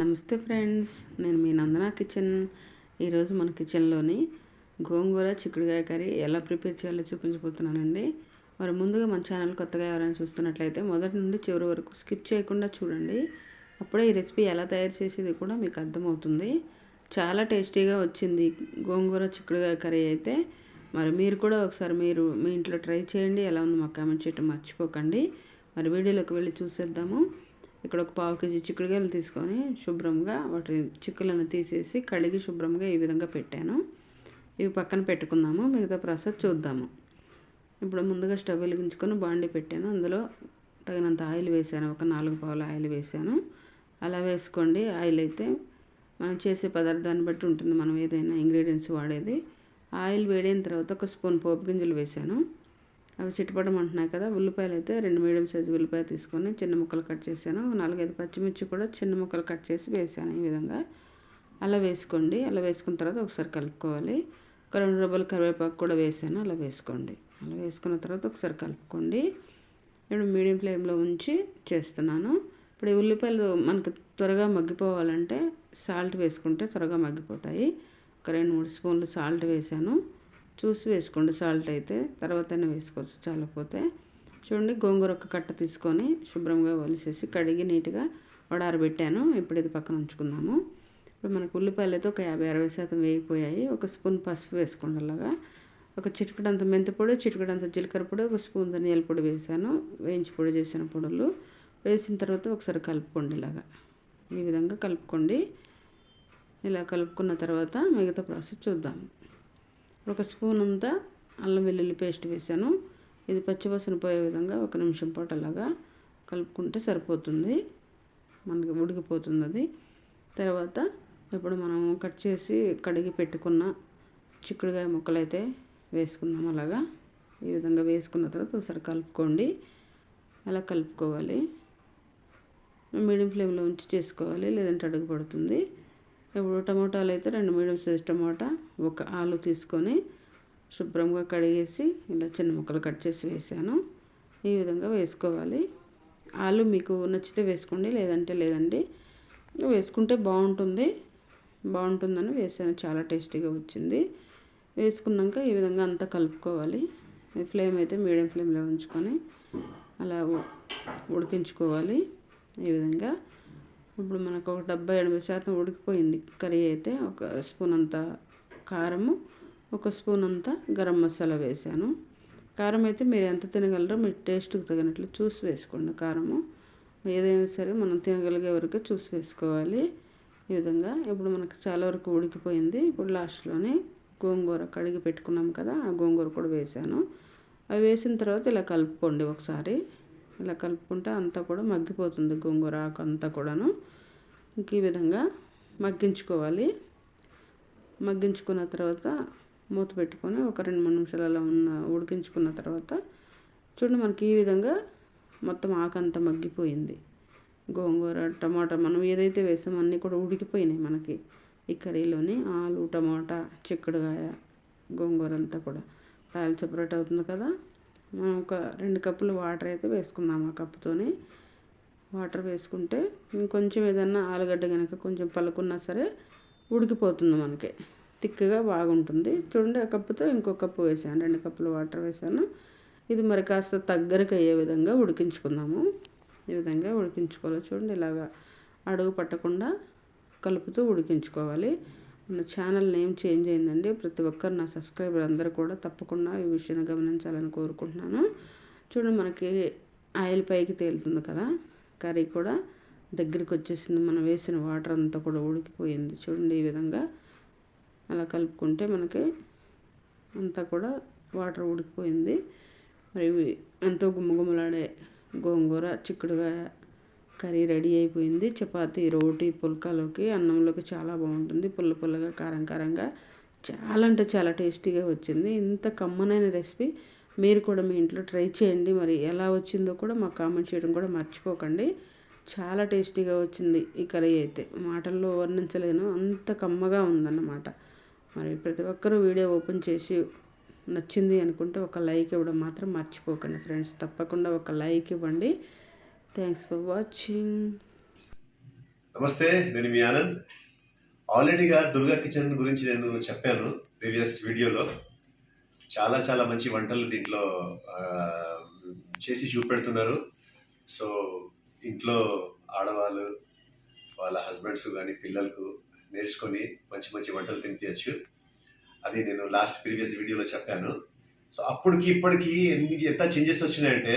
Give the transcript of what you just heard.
నమస్తే ఫ్రెండ్స్ నేను మీ నందన కిచెన్. ఈరోజు మన కిచెన్లోని గోంగూర చిక్కుడుకాయ కర్రీ ఎలా ప్రిపేర్ చేయాలో చూపించబోతున్నానండి. మరి ముందుగా మన ఛానల్ కొత్తగా ఎవరైనా చూస్తున్నట్లయితే మొదటి నుండి చివరి వరకు స్కిప్ చేయకుండా చూడండి. అప్పుడే ఈ రెసిపీ ఎలా తయారు చేసేది కూడా మీకు అర్థమవుతుంది. చాలా టేస్టీగా వచ్చింది గోంగూర చిక్కుడుకాయ కర్రీ అయితే. మరి మీరు కూడా ఒకసారి మీరు మీ ఇంట్లో ట్రై చేయండి. ఎలా ఉందో మాకు కామెంట్ చేయటం మర్చిపోకండి. మరి వీడియోలోకి వెళ్ళి చూసేద్దాము. ఇక్కడ ఒక పావు కేజీ చిక్కుడుకాయలు తీసుకొని శుభ్రంగా వాటి చిక్కులను తీసేసి కడిగి శుభ్రంగా ఈ విధంగా పెట్టాను. ఇవి పక్కన పెట్టుకుందాము మిగతా ప్రాసెస్ చూద్దాము. ఇప్పుడు ముందుగా స్టవ్ వెలిగించుకొని బాండి పెట్టాను. అందులో తగినంత ఆయిల్ వేసాను ఒక నాలుగు పావుల ఆయిల్ వేసాను అలా వేసుకోండి. ఆయిల్ అయితే మనం చేసే పదార్థాన్ని బట్టి ఉంటుంది. మనం ఏదైనా ఇంగ్రీడియంట్స్ వాడేది. ఆయిల్ వేడైన తర్వాత ఒక స్పూన్ పోపు గింజలు వేసాను అవి చిట్టుపడమంటున్నాయి కదా ఉల్లిపాయలు అయితే రెండు మీడియం సైజు ఉల్లిపాయ తీసుకొని చిన్న ముక్కలు కట్ చేశాను. నాలుగైదు పచ్చిమిర్చి కూడా చిన్న ముక్కలు కట్ చేసి వేసాను ఈ విధంగా. అలా వేసుకోండి. అలా వేసుకున్న తర్వాత ఒకసారి కలుపుకోవాలి. ఒక రెండు రూపాయలు కరివేపాకు కూడా వేసాను అలా వేసుకోండి. అలా వేసుకున్న తర్వాత ఒకసారి కలుపుకోండి. ఇప్పుడు మీడియం ఫ్లేమ్లో ఉంచి చేస్తున్నాను. ఇప్పుడు ఈ ఉల్లిపాయలు మనకు త్వరగా మగ్గిపోవాలంటే సాల్ట్ వేసుకుంటే త్వరగా మగ్గిపోతాయి. ఒక రెండు మూడు స్పూన్లు సాల్ట్ వేసాను చూసి వేసుకోండి. సాల్ట్ అయితే తర్వాతనే వేసుకోవచ్చు. చాలకపోతే చూడండి గోంగూర ఒక కట్ట తీసుకొని శుభ్రంగా వలిసేసి కడిగి నీట్గా వడారబెట్టాను. ఇప్పుడు ఇది పక్కన ఉంచుకుందాము. ఇప్పుడు మనకు ఉల్లిపాయలు అయితే ఒక యాభై అరవై శాతం వేగిపోయాయి. ఒక స్పూన్ పసుపు వేసుకోండి అలాగా. ఒక చిటికడంత మెంతి పొడి చిటికడంత జీలకర్ర పొడి ఒక స్పూన్ ధనియాల పొడి వేసాను. వేయించి పొడి చేసిన పొడులు. వేసిన తర్వాత ఒకసారి కలుపుకోండి ఇలాగా. ఈ విధంగా కలుపుకోండి. ఇలా కలుపుకున్న తర్వాత మిగతా ప్రాసెస్ చూద్దాము ఒక స్పూన్ అంతా అల్లం వెల్లుల్లి పేస్ట్ వేసాను. ఇది పచ్చివాసన పోయే విధంగా ఒక నిమిషం పాటు అలాగా కలుపుకుంటే సరిపోతుంది. మనకి ఉడికిపోతుంది అది. తర్వాత ఇప్పుడు మనం కట్ చేసి కడిగి పెట్టుకున్న చిక్కుడుకాయ ముక్కలు అయితే వేసుకుందాం అలాగా. ఈ విధంగా వేసుకున్న తర్వాత ఒకసారి కలుపుకోండి. అలా కలుపుకోవాలి. మీడియం ఫ్లేమ్లో ఉంచి చేసుకోవాలి. లేదంటే అడుగు పడుతుంది. ఇప్పుడు టమాటాలు అయితే రెండు మీడియం సైజ్ టమాటా ఒక ఆలు తీసుకొని శుభ్రంగా కడిగేసి ఇలా చిన్న ముక్కలు కట్ చేసి వేసాను. ఈ విధంగా వేసుకోవాలి. ఆలు మీకు నచ్చితే వేసుకోండి లేదంటే లేదండి. వేసుకుంటే బాగుంటుంది. బాగుంటుందని వేసాను. చాలా టేస్టీగా వచ్చింది. వేసుకున్నాక ఈ విధంగా అంతా కలుపుకోవాలి. ఫ్లేమ్ అయితే మీడియం ఫ్లేమ్లో ఉంచుకొని అలా ఉడికించుకోవాలి. ఈ విధంగా ఇప్పుడు మనకు ఒక డెబ్బై ఎనభై శాతం ఉడికిపోయింది. కర్రీ అయితే ఒక స్పూన్ అంత కారము ఒక స్పూన్ అంత గరం మసాలా వేసాను. కారం అయితే మీరు ఎంత తినగలరో మీ టేస్ట్కి తగినట్లు చూసి వేసుకోండి కారము. ఏదైనా సరే మనం తినగలిగే వరకు చూసి వేసుకోవాలి. ఈ విధంగా ఇప్పుడు మనకు చాలా వరకు ఉడికిపోయింది. ఇప్పుడు లాస్ట్లోనే గోంగూర కడిగి పెట్టుకున్నాం కదా ఆ గోంగూర కూడా వేసాను. అవి వేసిన తర్వాత ఇలా కలుపుకోండి ఒకసారి. ఇలా కలుపుకుంటే అంతా కూడా మగ్గిపోతుంది గోంగూర ఆకు అంతా కూడాను. ఇంక ఈ విధంగా మగ్గించుకోవాలి. మగ్గించుకున్న తర్వాత మూత పెట్టుకొని ఒక రెండు మూడు నిమిషాలు అలా ఉన్న ఉడికించుకున్న తర్వాత చూడండి మనకి ఈ విధంగా మొత్తం ఆకంతా మగ్గిపోయింది. గోంగూర టమాటా మనం ఏదైతే వేసామో అన్నీ కూడా ఉడికిపోయినాయి మనకి. ఈ కర్రీలోని ఆలు టమాటా చిక్కుడుకాయ గోంగూర అంతా కూడా. ఆయిల్ సపరేట్ అవుతుంది కదా? ఒక రెండు కప్పులు వాటర్ అయితే వేసుకున్నాము ఆ కప్పుతోని. వాటర్ వేసుకుంటే ఇంకొంచెం ఏదన్నా ఆలుగడ్డ కనుక కొంచెం పలుకున్నా సరే ఉడికిపోతుంది మనకి. థిక్గా బాగుంటుంది. చూడండి ఆ కప్పుతో ఇంకో కప్పు వేసాను. రెండు కప్పులు వాటర్ వేసాను. ఇది మరి కాస్త దగ్గరకు అయ్యే విధంగా ఉడికించుకుందాము. ఈ విధంగా ఉడికించుకోవాలి చూడండి. ఇలాగా అడుగు పట్టకుండా కలుపుతూ ఉడికించుకోవాలి. మన ఛానల్ నేమ్ చేంజ్ అయిందండి. ప్రతి ఒక్కరు నా సబ్స్క్రైబర్ అందరూ కూడా తప్పకుండా ఈ విషయాన్ని గమనించాలని కోరుకుంటున్నాను. చూడండి మనకి ఆయిల్ పైకి తేలుతుంది కదా. కర్రీ కూడా దగ్గరికి వచ్చేసింది. మనం వేసిన వాటర్ అంతా కూడా ఉడికిపోయింది. చూడండి ఈ విధంగా అలా కలుపుకుంటే మనకి అంతా కూడా వాటర్ ఉడికిపోయింది. మరి ఎంతో గుమ్మగుమ్మలాడే గోంగూర చిక్కుడుగా కర్రీ రెడీ అయిపోయింది. చపాతి రోటి పుల్కాలోకి అన్నంలోకి చాలా బాగుంటుంది. పుల్ల పుల్లగా కారం కారంగా. చాలా అంటే చాలా టేస్టీగా వచ్చింది. ఇంత కమ్మనైన రెసిపీ మీరు కూడా మీ ఇంట్లో ట్రై చేయండి. మరి ఎలా వచ్చిందో కూడా మాకు కామెంట్ చేయడం కూడా మర్చిపోకండి. చాలా టేస్టీగా వచ్చింది ఈ కర్రీ అయితే. మాటల్లో వర్ణించలేను. అంత కమ్మగా ఉందన్నమాట. మరి ప్రతి ఒక్కరూ వీడియో ఓపెన్ చేసి నచ్చింది అనుకుంటే ఒక లైక్ ఇవ్వడం మాత్రం మర్చిపోకండి ఫ్రెండ్స్. తప్పకుండా ఒక లైక్ ఇవ్వండి. థ్యాంక్స్ ఫర్ వాచింగ్ నమస్తే నేను మీ ఆనంద్. ఆల్రెడీగా దుర్గా కిచెన్ గురించి నేను చెప్పాను ప్రీవియస్ వీడియోలో. చాలా చాలా మంచి వంటలు దీంట్లో చేసి చూపెడుతున్నారు. సో ఇంట్లో ఆడవాళ్ళు వాళ్ళ హస్బెండ్స్ కానీ పిల్లలకు నేర్చుకొని మంచి మంచి వంటలు తినిపించచ్చు అది నేను లాస్ట్ ప్రీవియస్ వీడియోలో చెప్పాను. సో అప్పటికి ఇప్పటికి ఎన్ని ఎంత చేంజెస్ వచ్చినాయంటే